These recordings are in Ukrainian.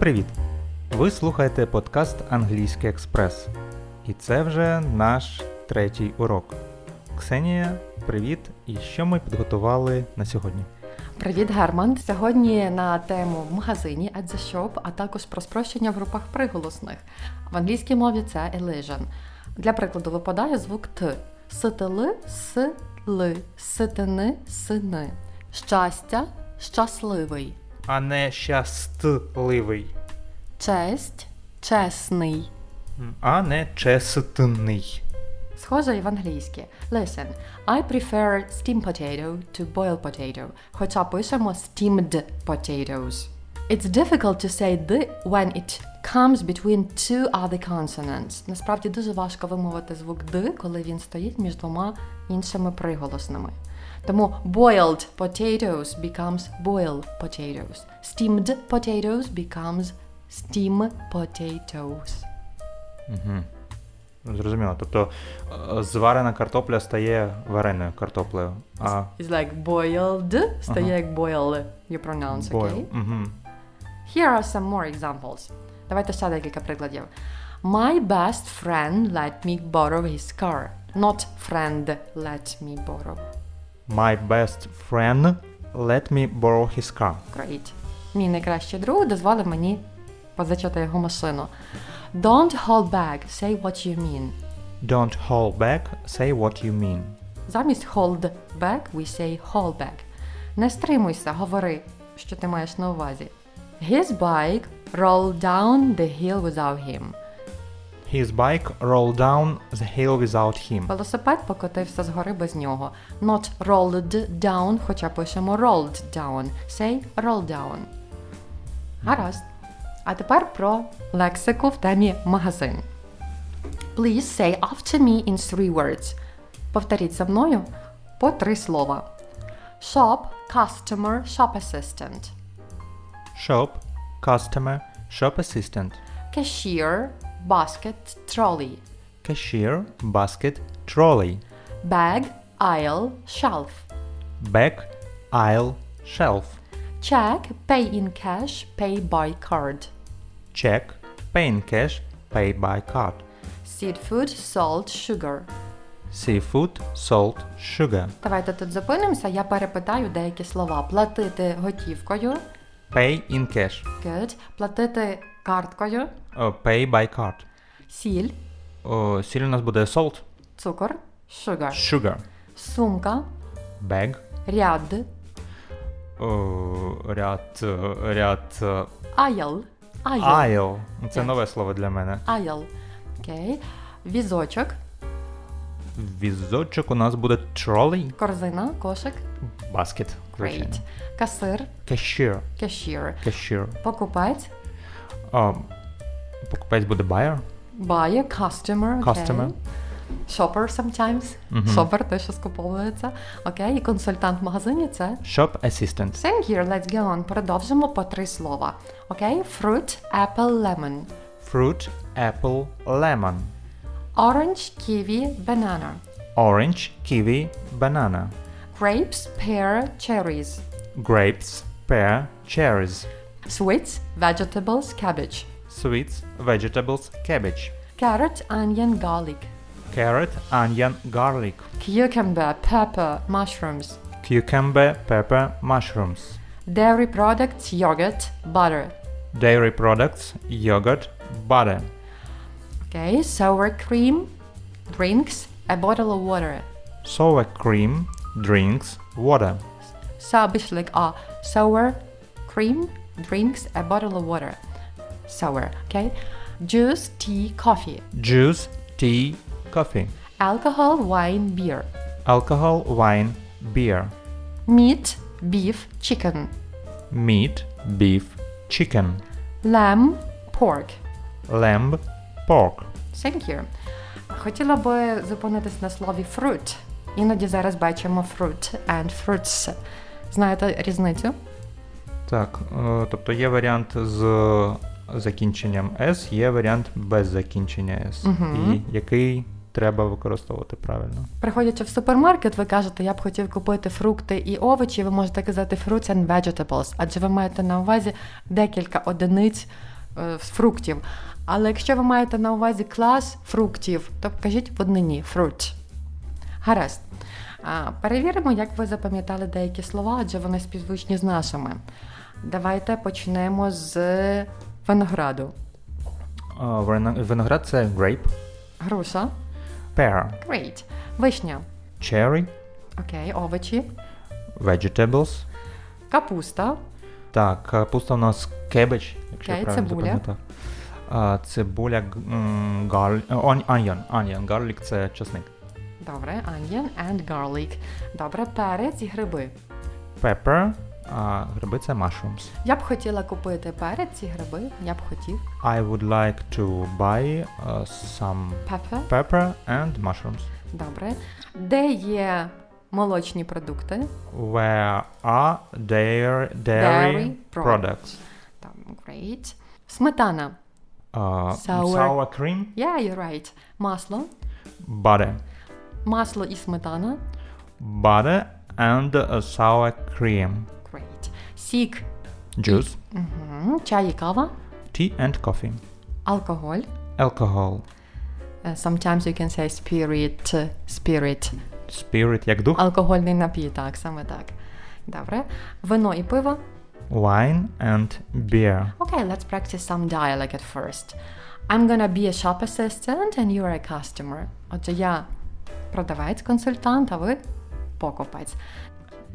привіт! Ви слухаєте подкаст Англійський Експрес. І це вже наш третій урок. Ксенія, привіт! І що ми підготували на сьогодні? Привіт, Герман. Сьогодні на тему в магазині at the shop, а також про спрощення в групах приголосних. В англійській мові це elision. Для прикладу випадає звук Т. Ситили, си-ли, ситини, сини. Щастя, щасливий. А не щастливий. Честь, чесний. А не чесний. Схоже і в англійській. Listen, I prefer steamed potato to boiled potato, хоча пишемо steamed potatoes. It's difficult to say the when it comes between two other consonants. Насправді дуже важко вимовити звук д, коли він стоїть між двома іншими приголосними. Тому boiled potatoes becomes boiled potatoes. Steamed potatoes becomes steam potatoes. Зрозуміло. Тобто е, зварена картопля стає вареною картоплею. А It's like boiled, стає Ага. як boil, you pronounce, boil. okay? Угу. Here are some more examples. Давайте ще декілька прикладів. My best friend let me borrow his car. Not friend let me borrow. My best friend let me borrow his car. Great. Мій найкращий друг дозволив мені позичати його машину. Don't hold back, say what you mean. Don't hold back, say what you mean. Замість hold back we say hold back. Не стримуйся, говори, що ти маєш на увазі. His bike rolled down the hill without him. His bike rolled down the hill without him. Велосипед покотився з гори без нього. Not rolled down, хоча пишемо rolled down. Say roll down. Гаразд. А тепер про лексику в темі магазин. Please say after me in three words. Повторіть за мною по три слова. Shop, customer, shop assistant. Shop, customer, shop assistant. Cashier, basket, trolley. Cashier, basket, trolley. Bag, aisle, shelf. Back, aisle, shelf. Check, pay in cash, pay by card. Check, pay in cash, pay by card. Seafood, salt, sugar. Seafood, salt, sugar. Давайте тут зупинимося, я перепитаю деякі слова. Платити готівкою. Pay in cash. Good. Платити карткою. Uh, pay by card. Сіль, Uh, сіль у нас буде salt, цукор, sugar. sugar. Сумка, Bag. ряд, Uh, ряд, uh, ряд, uh, айл. Айл. aisle. Це нове слово для мене. Айл. Окей. Візочок, Візочок у нас буде trolley. корзина, кошик. Basket. звичайно. Great. Касир, Cashier. cashier. Cashier. Покупець, А, покупець буде buyer. buyer, customer. окей. Customer. Shopper sometimes. Мгм. Shopper те, що скуповується. Окей. І консультант в магазині це Shop assistant. Same here, let's go on. Продовжимо по три слова. Окей? Fruit, apple, lemon. Fruit, apple, lemon. Orange, kiwi, banana. Orange, kiwi, banana. Grapes, pear, cherries. Grapes, pear, cherries. Sweets, vegetables, cabbage. Sweets, vegetables, cabbage. Carrot, onion, garlic. Carrot, onion, garlic. Cucumber, pepper, mushrooms. Cucumber, pepper, mushrooms. Dairy products, yogurt, butter. Dairy products, yogurt, butter. Okay, sour cream, drinks, a bottle of water. Sour cream, drinks, water. Sabishlik are uh, sour cream, drinks, a bottle of water. Sour, okay? Juice, tea, coffee. Juice, tea, coffee. Alcohol, wine, beer. Alcohol, wine, beer. Meat, beef, chicken. Meat, beef, chicken. Lamb, pork. Lamb, pork. Thank you. Хотіла би зупинитись на слові fruit. Іноді зараз бачимо fruit and fruits. Знаєте різницю? Так, е, тобто є варіант з закінченням S, є варіант без закінчення S. Мгм. І який треба використовувати правильно. Приходячи в супермаркет, ви кажете, я б хотів купити фрукти і овочі. Ви можете казати fruits and vegetables, адже ви маєте на увазі декілька одиниць е, фруктів. Але якщо ви маєте на увазі клас фруктів, то кажіть в однині fruit. Гаразд. Перевіримо, як ви запам'ятали деякі слова, адже вони співзвучні з нашими. Давайте почнемо з винограду. А, вино- Виноград це grape, Груша. pear, Great. Вишня. cherry, Окей, овочі. vegetables. Капуста. Так, капуста у нас cabbage, якщо Окей, правильно цибуля. запам'ятав. А, Цибуля, м, гар... он- onion, onion, garlic це чесник. Добре, onion and garlic. Добре, перець і гриби. Pepper, а гриби це mushrooms. Я б хотіла купити перець і гриби. Я б хотів. I would like to buy uh, some Pepper. pepper and mushrooms. Добре. Де є молочні продукти? Where are their dairy, Dairy products. products? Там, great. Сметана. Uh, Sour. sour cream, Yeah, you're right. Масло. butter. Масло і сметана. Butter and uh, sour cream. Great. Сік. Juice, Угу. Чай і кава. tea and coffee. Алкоголь. Alcohol. Uh, Sometimes you can say spirit. Spirit. Spirit як дух. Алкогольний напій, так, саме так. Добре. Вино і пиво. Wine and beer. Okay, let's practice some dialogue at first. I'm gonna be a shop assistant and you're a customer. Отже, я продавець, консультант, а ви покупець.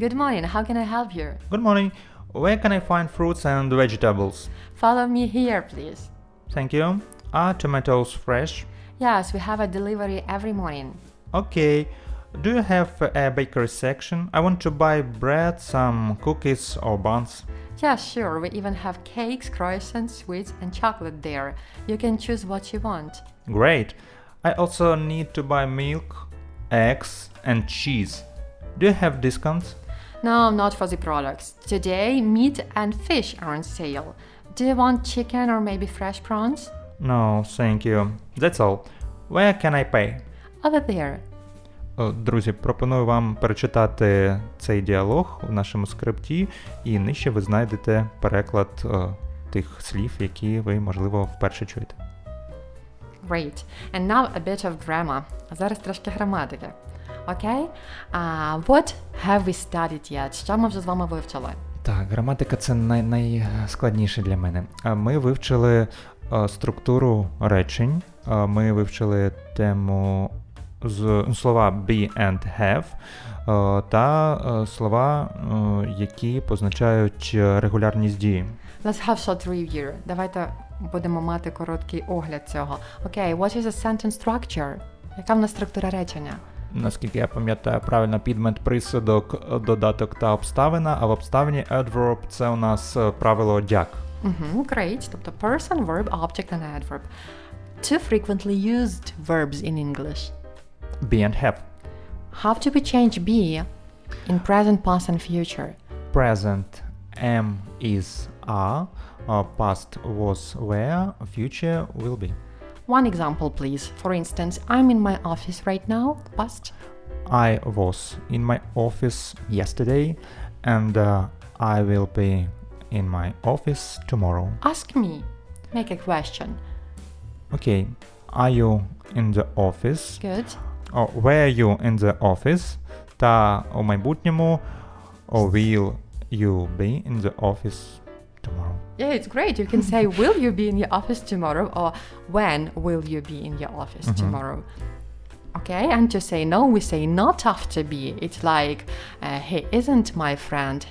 Good morning, how can I help you? Good morning. Where can I find fruits and vegetables? Follow me here, please. Thank you. Are tomatoes fresh? Yes, we have a delivery every morning. Okay. Do you have a bakery section? I want to buy bread, some cookies or buns. Yeah, sure, we even have cakes, croissants, sweets, and chocolate there. You can choose what you want. Great. I also need to buy milk, eggs, and cheese. Do you have discounts? No, not for the products. Today, meat and fish are on sale. Do you want chicken or maybe fresh prawns? No, thank you. That's all. Where can I pay? Over there. О, Друзі, пропоную вам перечитати цей діалог у нашому скрипті, і нижче ви знайдете переклад е, тих слів, які ви, можливо, вперше чуєте. Great. And now a bit of grammar. А Зараз трошки граматики. Окей? Uh, what have we studied yet? Що ми вже з вами вивчили? Так, граматика це най- найскладніше для мене. А Ми вивчили е, структуру речень, е, ми вивчили тему з слова be and have е, та е, слова, е, які позначають регулярність дії. Let's have short review. Давайте будемо мати короткий огляд цього. Окей, what is a sentence structure? Яка в нас структура речення? Наскільки я пам'ятаю, правильно підмет, присудок, додаток та обставина, а в обставині adverb – це у нас е, правило дяк. Угу, great. Тобто person, verb, object and adverb. Two frequently used verbs in English. Be and have. Have to be changed be in present, past and future. Present am is are, uh, past was were, future will be. One example, please. For instance, I'm in my office right now. Past. I was in my office yesterday and uh, I will be in my office tomorrow. Ask me. Make a question. Okay, are you in the office? Good. Or were you in the office? Та у майбутньому or will you be in the office tomorrow? Yeah, it's great. You can say, Will you be in your office tomorrow? or When will you be in your office Mhm. tomorrow? Okay, and to say no, we say not after be. It's like, uh, He isn't my friend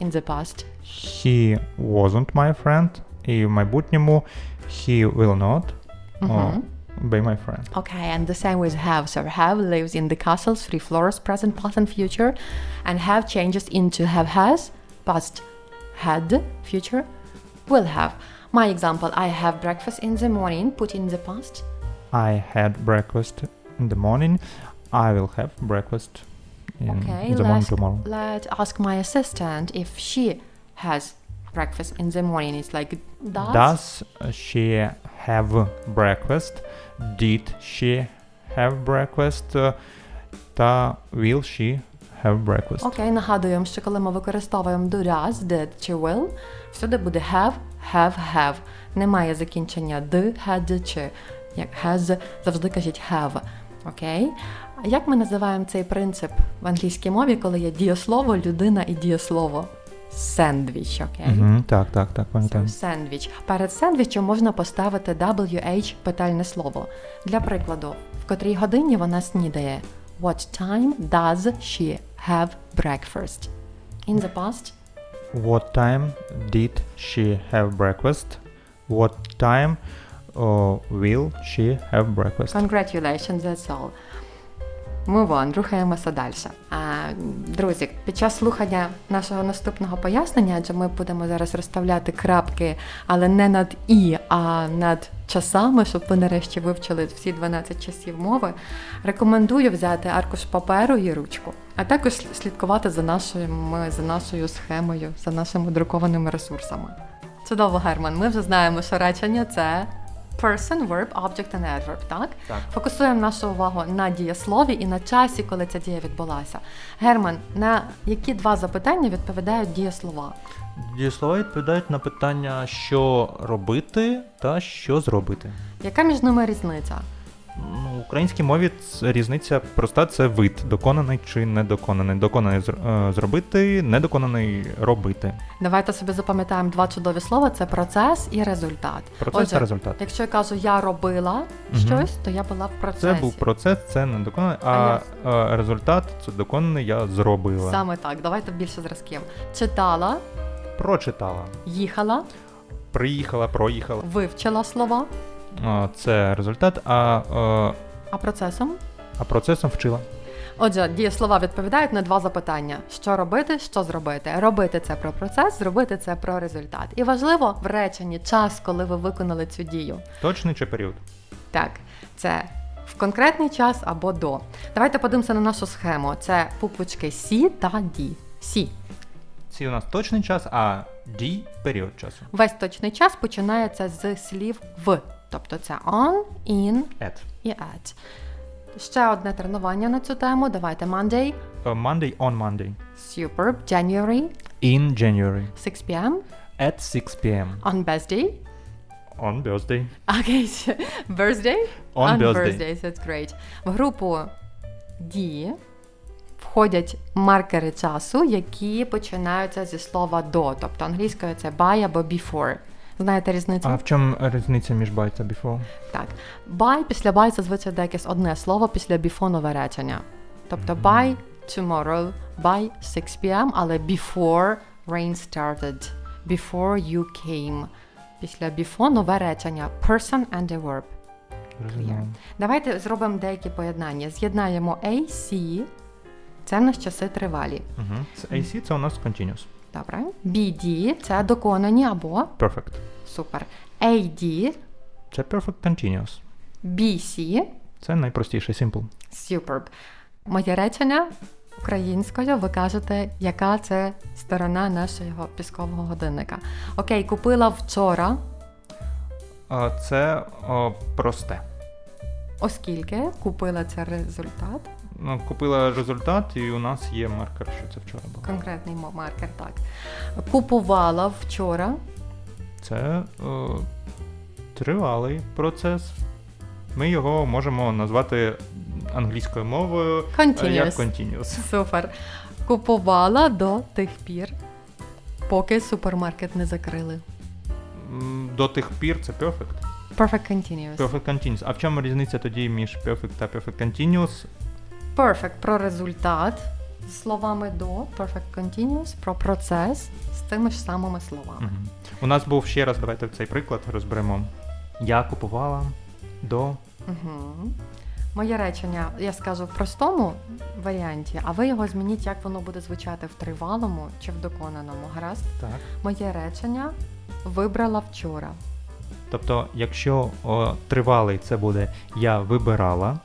in the past. He wasn't my friend. І в майбутньому he will not or Mhm. be my friend. Okay, and the same with have. So have lives in the castles, three floors, present, past, and future, and have changes into have has, past, had, future, will have. My example: I have breakfast in the morning. Put in the past. I had breakfast in the morning. I will have breakfast in Okay, the morning let's- tomorrow. Let's ask my assistant if she has breakfast in the morning. It's like does. Does she have breakfast? Did she have breakfast? Uh, will she have breakfast? Окей, нагадуємо, що коли ми використовуємо do, does, did чи will, всюди буде have, have, have. Немає закінчення д, had, чи. Як has, завжди кажіть have. Окей? Як ми називаємо цей принцип в англійській мові, коли є дієслово, людина і дієслово? Сендвіч, окей? Угу, так, так, так, пам'ятаю. Сендвіч. Перед сендвічем можна поставити WH питальне слово. Для прикладу, в котрій годині вона снідає. What time does she have breakfast? In the past, What time did she have breakfast? What time uh, will she have breakfast? congratulations, that's all. Move on, рухаємося далі. А, друзі, під час слухання нашого наступного пояснення, адже ми будемо зараз розставляти крапки, але не над і, а над часами, щоб ви нарешті вивчили всі 12 часів мови. Рекомендую взяти аркуш паперу і ручку, а також слідкувати за нашими, за нашою схемою, за нашими друкованими ресурсами. Чудово, Герман. Ми вже знаємо, що речення це person, verb, object and adverb, так? Так. Фокусуємо нашу увагу на дієслові і на часі, коли ця дія відбулася. Герман, на які два запитання відповідають дієслова? Дієслова відповідають на питання, що робити та що зробити. Яка між ними різниця? В українській мові різниця проста це вид, доконаний чи недоконаний. Доконаний е, зробити, недоконаний робити. Давайте собі запам'ятаємо два чудові слова: це процес і результат. Процес Отже, та результат. Якщо я кажу я робила Мгм. щось, то я була в процесі. Це був процес, це недоконаний, а, е, результат це доконаний я зробила. Саме так. Давайте більше зразків. Читала, Прочитала. їхала, Приїхала, проїхала. вивчила слова, Це результат, а, е, а процесом а процесом вчила. Отже, дієслова відповідають на два запитання: що робити, що зробити. Робити це про процес, зробити це про результат. І важливо в реченні час, коли ви виконали цю дію. Точний чи період? Так, це в конкретний час або до. Давайте подивимося на нашу схему. Це буквочки Сі та Ді. Сі. Ці у нас точний час, а D період часу. Весь точний час починається з слів в. Тобто це on, in At. І at. Ще одне тренування на цю тему. Давайте Monday, Uh, Monday on Monday. Superb, January, In January. 6 p.m. At 6 p.m. On birthday. On birthday. Okay, birthday? On birthday. birthdays, that's great. В групу D входять маркери часу, які починаються зі слова до, тобто англійською це by або before. Знаєте різницю? А в чому різниця між by та before? Так. By після by зазвичай йде якесь одне слово після before нове речення. Тобто by tomorrow, by 6 p.m., але before rain started, before you came. Після before нове речення person and a verb. Давайте зробимо деякі поєднання. З'єднаємо AC, це в нас часи тривалі. Угу. Це AC це у нас continuous. Добре. BD це доконані або Perfect. супер. AD, Це perfect continuous. BC, Це найпростіше, simple. superb. Моє речення українською ви кажете, яка це сторона нашого піскового годинника. Окей, купила вчора, Це о, просте. Оскільки купила це результат. Ну, купила результат, і у нас є маркер, що це вчора було. Конкретний маркер, так. Купувала вчора. Це о, тривалий процес. Ми його можемо назвати англійською мовою е, як Continuous. continuous. Супер. Купувала до тих пір, поки супермаркет не закрили. До тих пір це perfect. Perfect continuous. Perfect continuous. А в чому різниця тоді між perfect та perfect continuous? Perfect про результат з словами до, perfect continuous про процес з тими ж самими словами. Мгм. У нас був ще раз, давайте цей приклад розберемо. Я купувала до Угу. Моє речення я скажу в простому варіанті, а ви його змініть, як воно буде звучати в тривалому чи в доконаному. Гаразд? так. Моє речення вибрала вчора. Тобто, якщо о, тривалий, це буде я вибирала.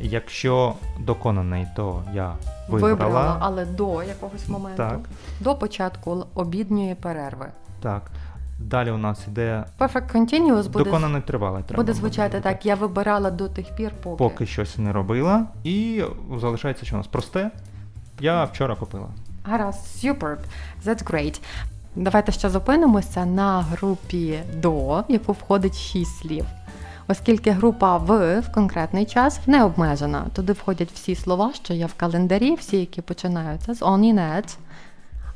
Якщо доконаний, то я вибрала. але до якогось моменту. Так. До початку обідньої перерви. Так. Далі у нас йде Perfect continuous буде, доконаний тривалий. треба буде звучати буде так: я вибирала до тих пір, поки. Поки щось не робила. І залишається, що у нас просте. Я вчора купила. Гаразд, superb. That's great. Давайте ще зупинимося на групі до, в яку входить 6 слів. Оскільки група в в конкретний час не обмежена, туди входять всі слова, що є в календарі, всі, які починаються з on in at,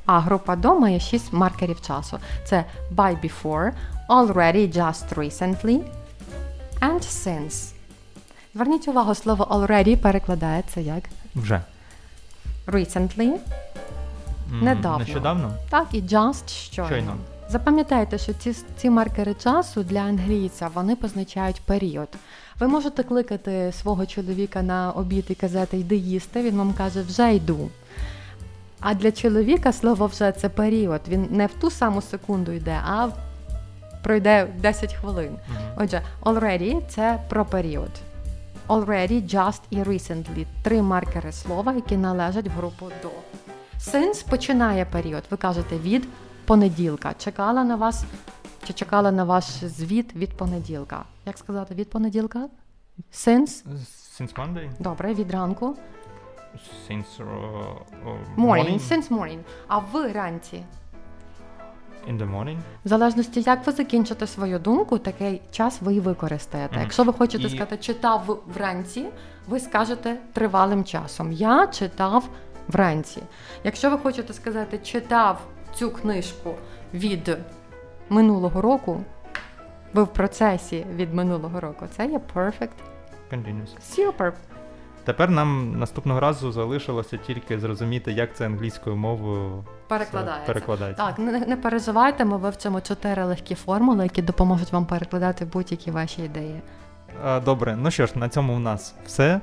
а група до має 6 маркерів часу. Це by before, already, just recently and since. Зверніть увагу, слово already перекладається як Вже. recently, М, Недавно. Нещодавно? так і just щойно. Щойно. Запам'ятайте, що ці, ці маркери часу для англійця вони позначають період. Ви можете кликати свого чоловіка на обід і казати йди їсти, він вам каже вже йду. А для чоловіка слово вже це період. Він не в ту саму секунду йде, а пройде 10 хвилин. Отже, already це про період. Already, just і recently три маркери слова, які належать в групу до. Since починає період. Ви кажете від понеділка. Чекала на вас чи чекала на ваш звіт від понеділка. Як сказати від понеділка? Since? Since Monday? Добре, від ранку. Since uh, uh, Morning. Since morning. А вранці. In the morning. В залежності, як ви закінчите свою думку, такий час ви і використаєте. Мгм. Якщо ви хочете І- сказати читав вранці, ви скажете тривалим часом. Я читав вранці. Якщо ви хочете сказати читав цю книжку від минулого року, ви в процесі від минулого року. Це є perfect. Continuous. Super. Тепер нам наступного разу залишилося тільки зрозуміти, як це англійською мовою Перекладається. перекладається. Так, не, не переживайте, ми вивчимо чотири легкі формули, які допоможуть вам перекладати будь-які ваші ідеї. Добре, ну що ж, на цьому у нас все.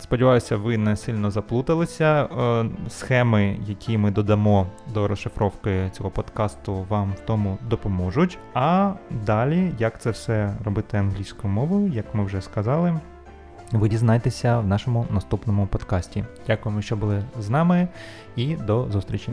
Сподіваюся, ви не сильно заплуталися. Е, Схеми, які ми додамо до розшифровки цього подкасту, вам в тому допоможуть. А далі, як це все робити англійською мовою, як ми вже сказали, ви дізнаєтеся в нашому наступному подкасті. Дякуємо, що були з нами, і до зустрічі.